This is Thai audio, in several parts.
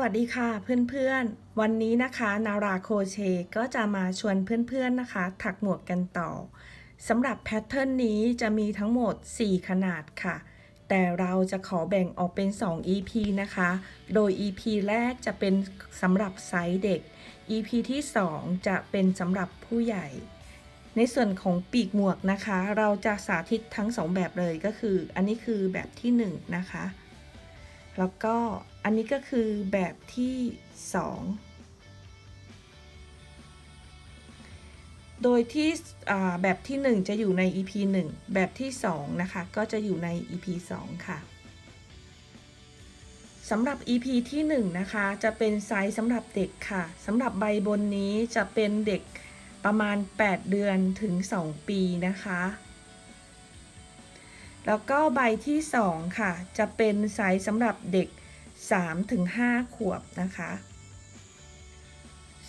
วัสดีค่ะเพื่อนๆ วันนี้นะคะนาราโคเชก็จะมาชวนเพื่อนๆนะคะ ถักหมวกกันต่อสำหรับแพทเทิร์นนี้จะมีทั้งหมด 4 ขนาดค่ะ แต่เราจะขอแบ่งออกเป็น 2 EP นะคะ โดย EP แรกจะเป็นสำหรับไซส์เด็ก EP ที่ 2 จะเป็นสำหรับผู้ใหญ่ ในส่วนของปีกหมวกนะคะ เราจะสาธิตทั้ง 2 แบบเลยก็คือ อันนี้คือแบบที่ 1 นะคะ แล้วก็ อันนี้ก็คือแบบที่ 2 โดยที่แบบที่ 1 จะอยู่ใน EP 1 แบบที่ 2 นะคะ ก็จะอยู่ใน EP 2 ค่ะสำหรับ EP ที่1นะคะ จะเป็นไซส์สำหรับเด็กค่ะสำหรับใบบนนี้จะเป็นเด็กประมาณ 8 เดือนถึง 2 ปีนะคะ แล้วก็ใบที่ 2 ค่ะ จะเป็นไซส์สำหรับเด็ก 3-5ขวบนะคะ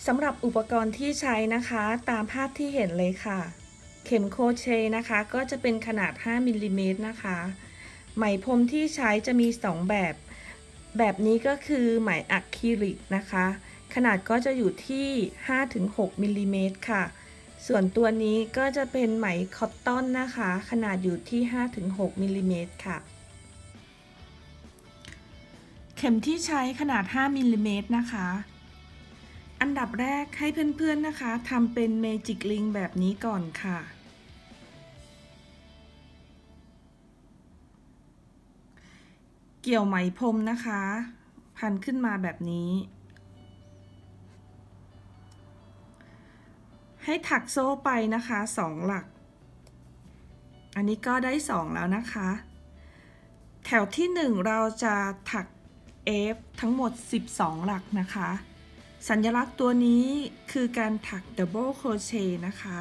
สำหรับอุปกรณ์ที่ใช้นะคะตามภาพที่เห็นเลยค่ะ เข็มโคเชนะคะก็จะเป็นขนาด 5มิลลิเมตรนะคะ ไหมพรมที่ใช้จะมี 2 แบบ แบบนี้ก็คือไหมอะคริลิกนะคะ ขนาดก็จะอยู่ที่ 5-6มิลลิเมตรค่ะ ส่วนตัวนี้ก็จะเป็นไหมคอตตอนนะคะ ขนาดอยู่ที่ 5-6มิลลิเมตรค่ะ ข็มที่ใช้ขนาด 5มิลลิเมตรนะคะ อันดับแรกให้เพื่อนๆนะคะทำเป็นเมจิกลิงแบบนี้ก่อนค่ะ เกี่ยวไหมพรมนะคะ พันขึ้นมาแบบนี้ ให้ถักโซ่ไปนะคะสองหลัก อันนี้ก็ได้สองแล้วนะคะ แถวที่หนึ่งเราจะถัก F ทั้งหมด 12 หลักนะคะ สัญลักษณ์ตัวนี้คือการถัก Double Crochet นะคะ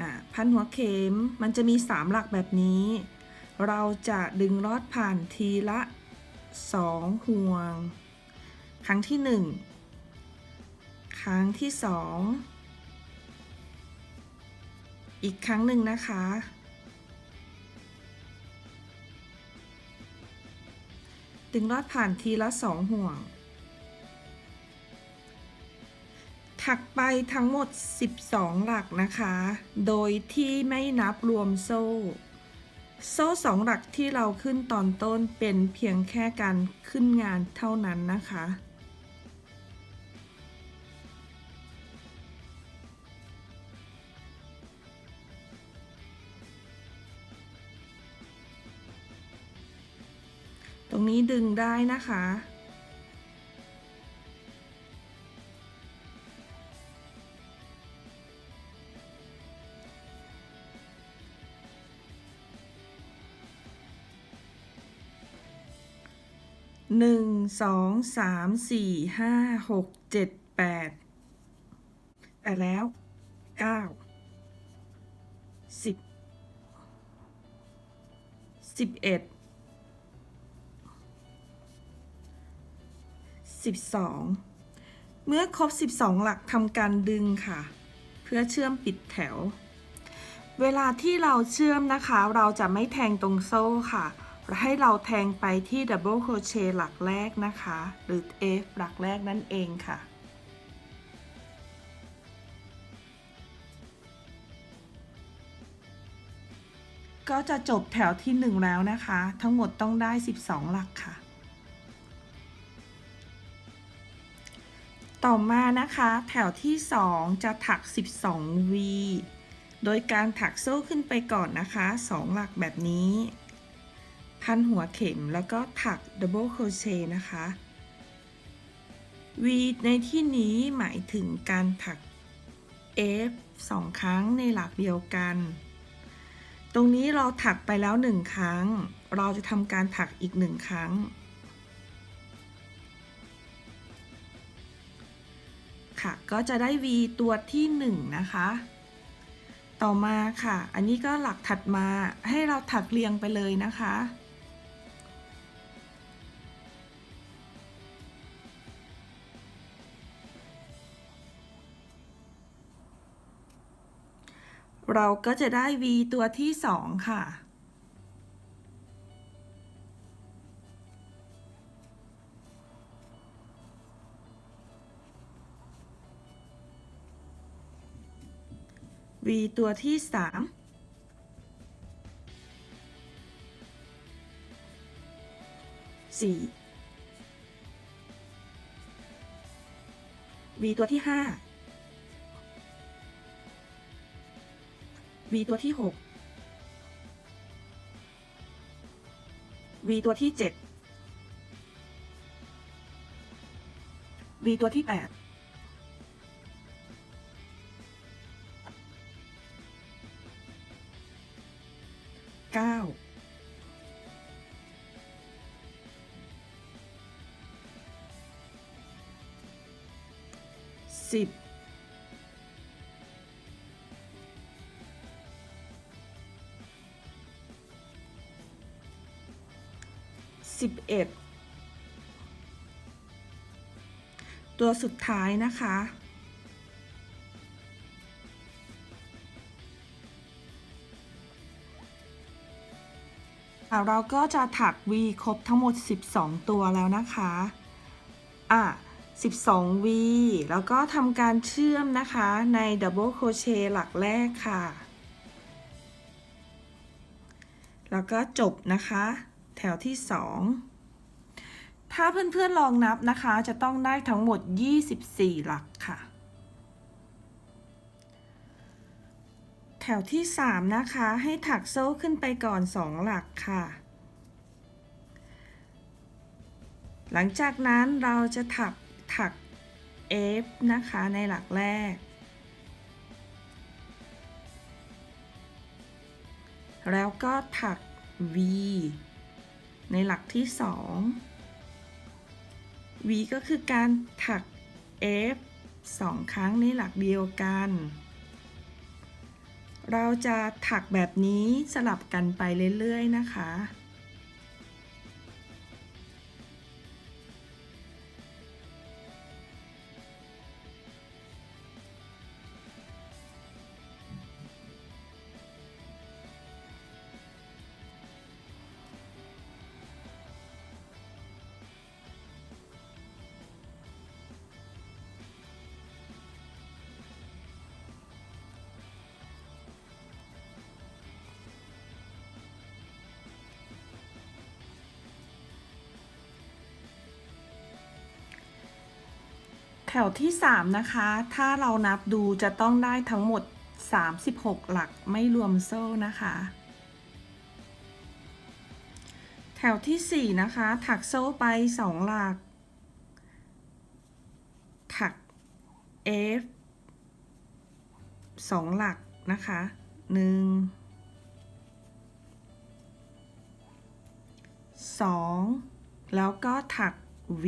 อ่าพันหัวเข็มมันจะมี 3 หลักแบบนี้ เราจะดึงลอดผ่านทีละ 2 ห่วง ครั้งที่ 1 ครั้งที่ 2 อีกครั้งหนึ่งนะคะ ดึงลอดผ่านทีละสองห่วง ถักไปทั้งหมด 12 หลักนะคะ โดยที่ไม่นับรวมโซ่ โซ่สองหลักที่เราขึ้นตอนต้นเป็นเพียงแค่การขึ้นงานเท่านั้นนะคะ ตรงนี้ดึงได้นะคะ หนึ่งสองสามสี่ห้าหกเจ็ดแปดแปดแล้วเก้าสิบสิบเอ็ด 12 เมื่อครบ 12 หลักทำการดึงค่ะ เพื่อเชื่อมปิดแถว เวลาที่เราเชื่อมนะคะ เราจะไม่แทงตรงโซ่ค่ะ ให้เราแทงไปที่ดับเบิลโครเชต์หลักแรกนะคะ หรือ F หลักแรกนั่นเองค่ะก็จะจบแถวที่ 1 แล้วนะคะ ทั้งหมดต้องได้ 12 หลักค่ะ ต่อมานะคะแถวที่ 2 จะถัก 12V โดยการถักโซ่ขึ้นไปก่อนนะคะ 2 หลักแบบนี้ พันหัวเข็มแล้วก็ถัก Double Crochet นะคะ V ในที่นี้หมายถึงการถัก F 2 ครั้งในหลักเดียวกัน ตรงนี้เราถักไปแล้ว 1 ครั้ง เราจะทำการถักอีก 1 ครั้ง ค่ะ ก็จะได้ V ตัวที่ 1 นะคะ ต่อมาค่ะ อันนี้ก็หลักถัดมาให้เราถักเรียงไปเลยนะคะเราก็จะได้ V ตัวที่ 2 ค่ะ ตัวที่สามสี่ v ตัวที่ห้า v ตัวที่หก v ตัวที่เจ็ด v ตัวที่แปด 11 ตัวสุดท้ายนะคะ เราก็จะถัก V ครบทั้งหมด 12 ตัวแล้วนะคะ อะ 12 V แล้วก็ทำการเชื่อมนะคะในดับเบิลโครเชต์หลักแรกค่ะ แล้วก็จบนะคะ แถวที่ 2 ถ้าเพื่อนๆลองนับนะคะ จะต้องได้ทั้งหมด 24 หลักค่ะ แถวที่ 3 นะคะ ให้ถักโซ่ขึ้นไปก่อน 2 หลักค่ะ หลังจากนั้นเราจะถักถัก F นะคะในหลักแรก แล้วก็ถัก V ในหลักที่ 2 V ก็คือการถัก F 2 ครั้งในหลักเดียวกัน เราจะถักแบบนี้สลับกันไปเรื่อยๆนะคะ แถวที่ 3 นะคะ ถ้าเรานับดูจะต้องได้ทั้งหมด 36 หลักไม่รวมโซ่นะคะ แถวที่ 4 นะคะ ถักโซ่ไป 2 หลัก ถัก F 2 หลักนะคะ 1 2 แล้วก็ถัก V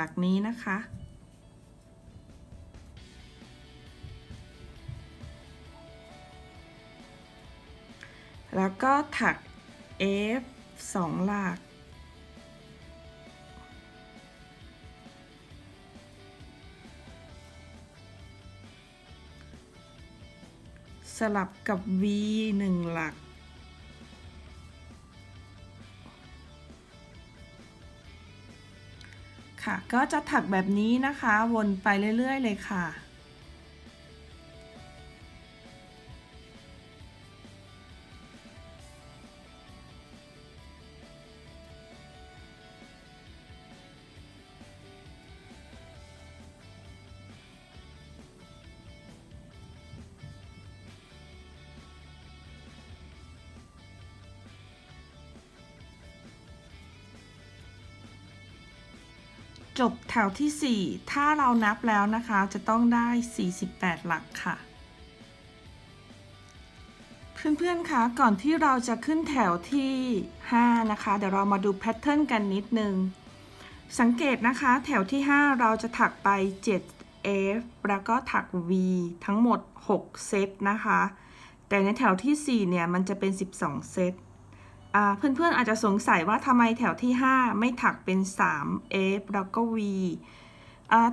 หลักนี้นะคะ แล้วก็ถัก F สองหลัก สลับกับ V หนึ่งหลัก ค่ะ ก็จะถักแบบนี้นะคะ วนไปเรื่อย ๆ เลยค่ะ จบแถวที่ 4 ถ้าเรานับแล้วนะคะจะต้องได้ 48 หลักค่ะ เพื่อนๆคะก่อนที่เราจะขึ้นแถวที่ 5 นะคะ เดี๋ยวเรามาดูแพทเทิร์นกันนิดนึง สังเกตนะคะแถวที่ 5 เราจะถักไป 7F แล้วก็ถัก V ทั้งหมด 6 เซตนะคะ แต่ในแถวที่ 4 เนี่ย มันจะเป็น 12 เซต เพื่อนๆอาจจะสงสัยว่าทำไมแถวที่ 5 ไม่ถักเป็น 3F แล้วก็ V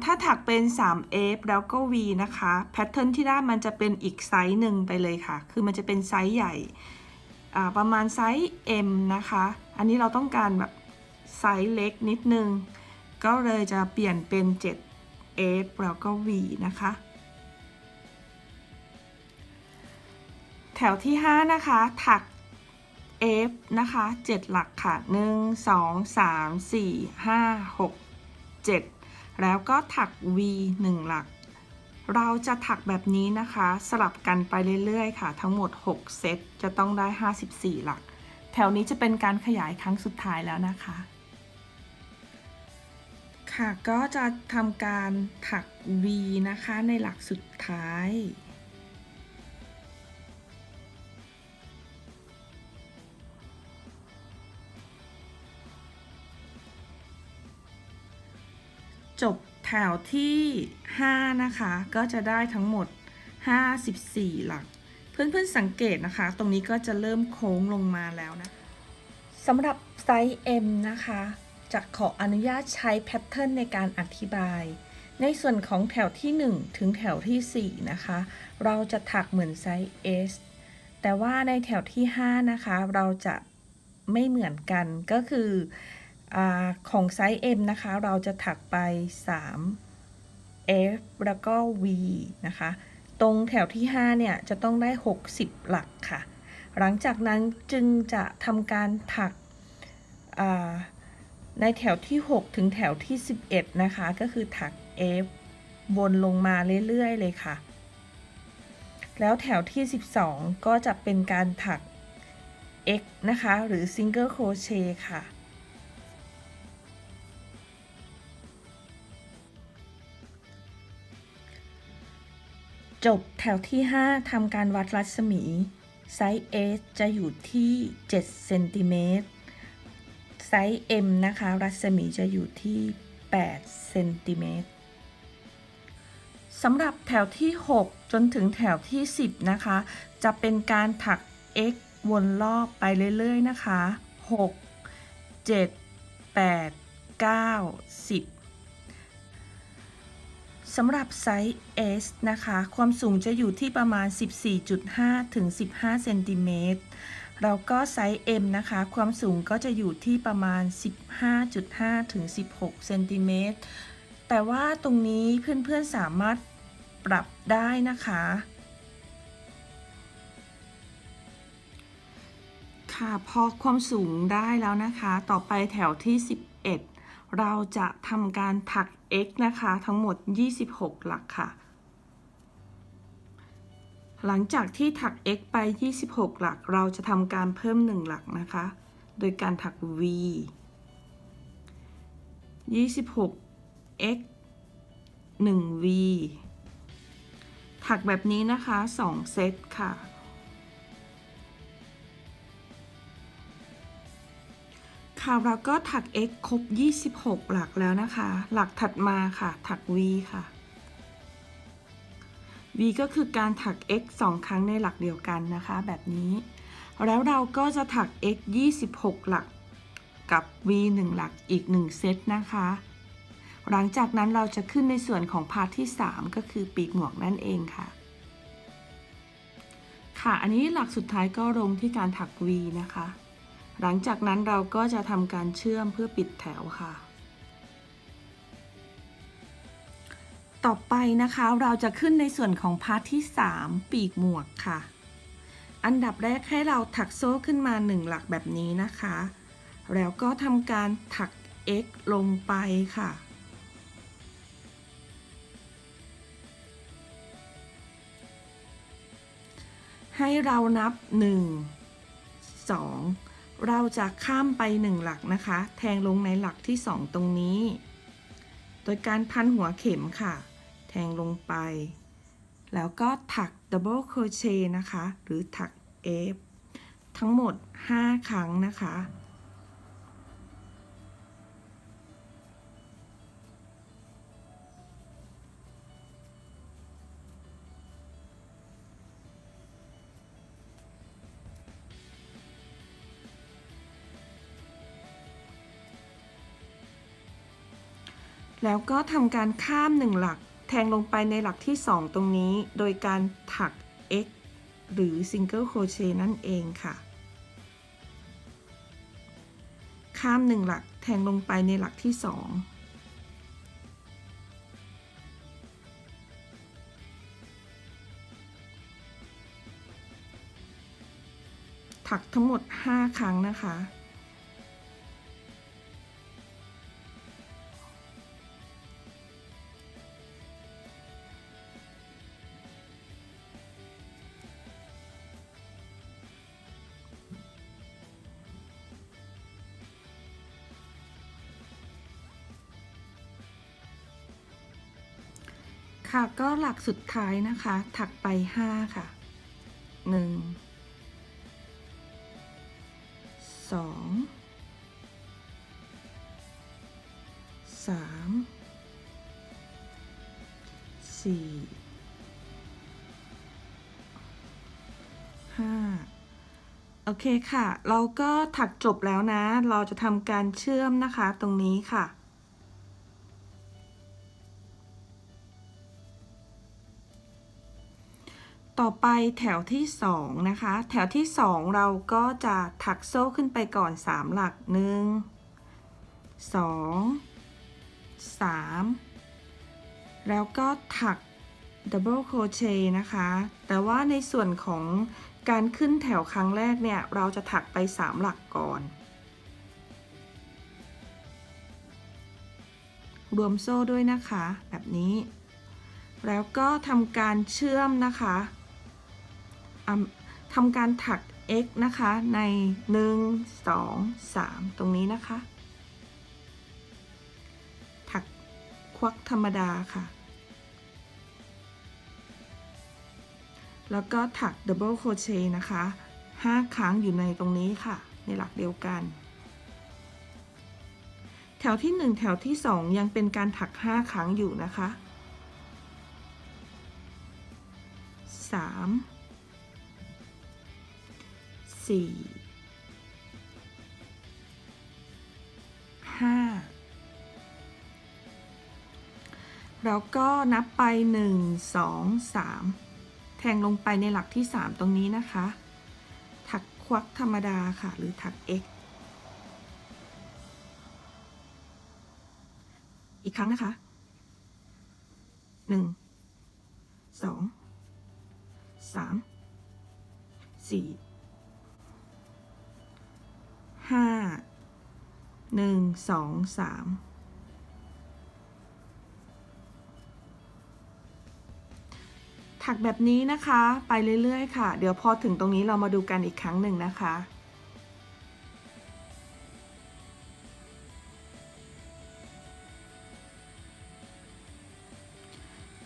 ถ้าถักเป็น 3F แล้วก็ V นะคะ แพทเทิร์นที่ได้มันจะเป็นอีกไซส์หนึ่งไปเลยค่ะ คือมันจะเป็นไซส์ใหญ่ ประมาณไซส์ M นะคะ อันนี้เราต้องการแบบไซส์เล็กนิดนึง ก็เลยจะเปลี่ยนเป็น 7F แล้วก็ V นะคะแถวที่ 5 นะคะ ถัก F นะคะ 7 หลักค่ะ 1 2 3 4 5 6 7 แล้วก็ถัก V 1 หลัก เราจะถักแบบนี้นะคะ สลับกันไปเรื่อยๆ ค่ะ ทั้งหมด 6 เซต จะต้องได้ 54 หลัก แถวนี้จะเป็นการขยายครั้งสุดท้ายแล้วนะคะ ค่ะ ก็จะทำการถัก V นะคะในหลักสุดท้าย จบแถวที่ 5 นะคะ ก็จะได้ทั้งหมด 54 หลัก เพื่อนๆสังเกตนะคะ ตรงนี้ก็จะเริ่มโค้งลงมาแล้วนะสำหรับไซส์ M นะคะ จะขออนุญาตใช้แพทเทิร์นในการอธิบาย ในส่วนของแถวที่ 1 ถึงแถวที่ 4 นะคะ เราจะถักเหมือนไซส์ S แต่ว่าในแถวที่ 5 นะคะ เราจะไม่เหมือนกันก็คือ อของไซส์ M นะคะ เราจะถักไป 3 F แล้วก็ V นะคะ ตรงแถวที่ 5 เนี่ย จะต้องได้ 60 หลักค่ะ หลังจากนั้นจึงจะทำการถักในแถวที่ 6 ถึงแถวที่ 11 นะคะ ก็คือถัก F วนลงมาเรื่อย ๆ เลยค่ะ แล้วแถวที่ 12 ก็จะเป็นการถัก X นะคะ หรือ Single Crochet ค่ะ จบแถวที่ 5 ทำการวัดรัศมี ไซส์ S จะอยู่ที่ 7 เซนติเมตร ไซส์ M นะคะ รัศมีจะอยู่ที่ 8 เซนติเมตรสำหรับแถวที่ 6 จนถึงแถวที่ 10 นะคะ จะเป็นการถัก X วนรอบไปเรื่อย ๆ นะคะ 6 7 8 9 10 สำหรับไซส์ S นะคะ ความสูงจะอยู่ที่ประมาณ 14.5 ถึง 15 เซนติเมตร แล้วก็ไซส์ M นะคะ ความสูงก็จะอยู่ที่ประมาณ 15.5 ถึง 16 เซนติเมตร แต่ว่าตรงนี้เพื่อนๆสามารถปรับได้นะคะ ค่ะ พอความสูงได้แล้วนะคะ ต่อไปแถวที่ 11 เราจะทำการถัก x นะคะ ทั้งหมด 26 หลักค่ะ หลังจากที่ถัก x ไป 26 หลัก เราจะทำการเพิ่ม 1 หลักนะคะ โดยการถัก v 26 x 1 v ถักแบบนี้นะคะ 2 เซตค่ะ ค่ะเราก็ถัก x ครบ 26 หลักแล้วนะคะ หลักถัดมาค่ะ ถัก v ค่ะ v ก็คือการถัก x 2 ครั้งในหลักเดียวกันนะคะ แบบนี้ แล้วเราก็จะถัก x 26 หลักกับ v 1 หลักอีก 1 เซตนะคะ หลังจากนั้นเราจะขึ้นในส่วนของพาร์ทที่ 3 ก็คือปีกหมวกนั่นเองค่ะ ค่ะ อันนี้หลักสุดท้ายก็ลงที่การถัก v นะคะ หลังจากนั้นเราก็จะทำการเชื่อมเพื่อปิดแถวค่ะ ต่อไปนะคะเราจะขึ้นในส่วนของพาร์ทที่ 3 ปีกหมวกค่ะ อันดับแรกให้เราถักโซ่ขึ้นมา 1 หลักแบบนี้นะคะ แล้วก็ทำการถัก x ลงไปค่ะให้เรานับ 1 2 เราจะข้ามไป 1 หลักนะคะ แทงลงในหลักที่ 2 ตรงนี้ โดยการพันหัวเข็มค่ะ แทงลงไป แล้วก็ถักดับเบิลโครเชต์นะคะ หรือถัก F ทั้งหมด 5 ครั้งนะคะ แล้วก็ทำการข้ามหนึ่งหลัก แทงลงไปในหลักที่ 2 ตรงนี้ โดยการถัก x หรือ single crochet นั่นเองค่ะ ข้ามหนึ่งหลักแทงลงไปในหลักที่ 2ถักทั้งหมด 5 ครั้งนะคะ ค่ะก็หลักสุดท้ายนะคะ ถักไป 5 ค่ะ 1 2 3 4 5 โอเคค่ะ เราก็ถักจบแล้วนะ เราจะทำการเชื่อมนะคะตรงนี้ค่ะ ต่อไปแถวที่ 2 นะคะ แถวที่ 2 เราก็จะถักโซ่ขึ้นไปก่อน 3 หลัก 1 2 3 แล้วก็ถักดับเบิลโคเชนะคะ แต่ว่าในส่วนของการขึ้นแถวครั้งแรกเนี่ย เราจะถักไป 3 หลักก่อน รวมโซ่ด้วยนะคะ แบบนี้ แล้วก็ทำการเชื่อมนะคะ ทำการถัก x นะคะ ใน 1 2 3 ตรงนี้นะคะ ถักควักธรรมดาค่ะ แล้วก็ถักดับเบิลโคเชนะคะ 5 ครั้งอยู่ในตรงนี้ค่ะ ในหลักเดียวกัน แถวที่ 1 แถวที่ 2 ยังเป็นการถัก 5 ครั้งอยู่นะคะ 3 สี่ห้าแล้วก็นับไปหนึ่งสองสามแทงลงไปในหลักที่สามตรงนี้นะคะ ถักควักธรรมดาค่ะ หรือถัก x อีกครั้งนะคะหนึ่งสองสามสี่ ห้าหนึ่งสองสามถักแบบนี้นะคะไปเรื่อยๆ ค่ะ เดี๋ยวพอถึงตรงนี้เรามาดูกันอีกครั้งหนึ่งนะคะ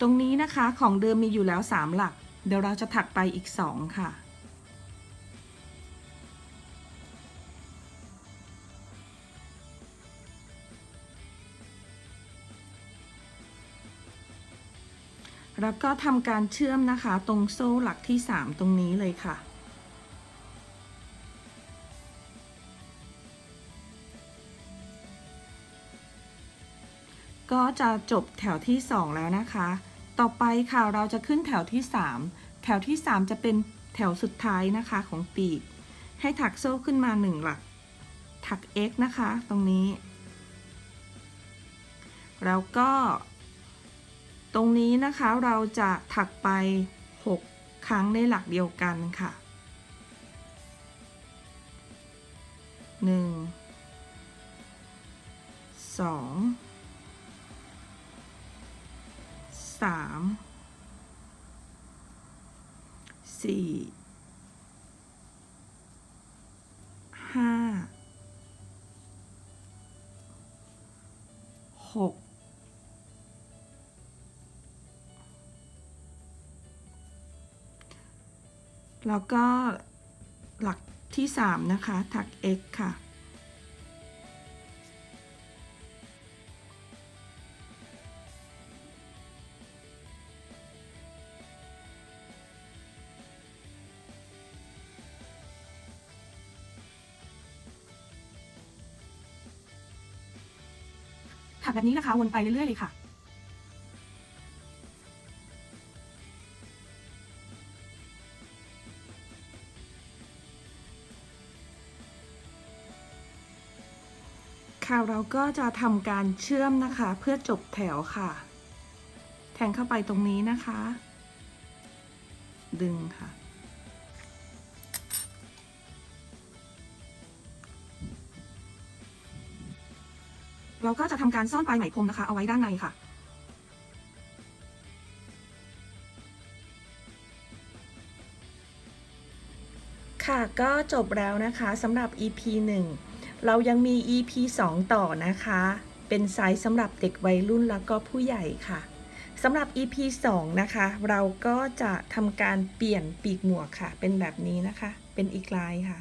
ตรงนี้นะคะของเดิมมีอยู่แล้ว 3 หลัก เดี๋ยวเราจะถักไปอีก 2 ค่ะ แล้วก็ทำการเชื่อมนะคะตรงโซ่หลักที่ 3 ตรงนี้เลยค่ะ ก็จะจบแถวที่ 2 แล้วนะคะ ต่อไปค่ะเราจะขึ้นแถวที่ 3 แถวที่ 3 จะเป็นแถวสุดท้ายนะคะของปีก ให้ถักโซ่ขึ้นมา 1 หลัก ถัก x นะคะ ตรงนี้ แล้วก็ ตรงนี้นะคะเราจะถักไป 6 ครั้งในหลักเดียวกันค่ะ 1 2 3 4 5 6 แล้วก็หลักที่ 3 นะคะ ถัก x ค่ะ ถักแบบนี้นะคะ วนไปเรื่อยๆเลยค่ะ ค่ะเราก็จะทำการเชื่อมนะคะ เพื่อจบแถวค่ะ แทงเข้าไปตรงนี้นะคะ ดึงค่ะ เราก็จะทำการซ่อนปลายไหมพรมนะคะ เอาไว้ด้านในค่ะค่ะก็จบแล้วนะคะสำหรับ EP 1 เรายังมี EP 2 ต่อนะคะ เป็นไซส์สำหรับเด็กวัยรุ่นแล้วก็ผู้ใหญ่ค่ะสำหรับ EP 2 นะคะ เราก็จะทำการเปลี่ยนปีกหมวกค่ะ เป็นแบบนี้นะคะ เป็นอีกลายค่ะ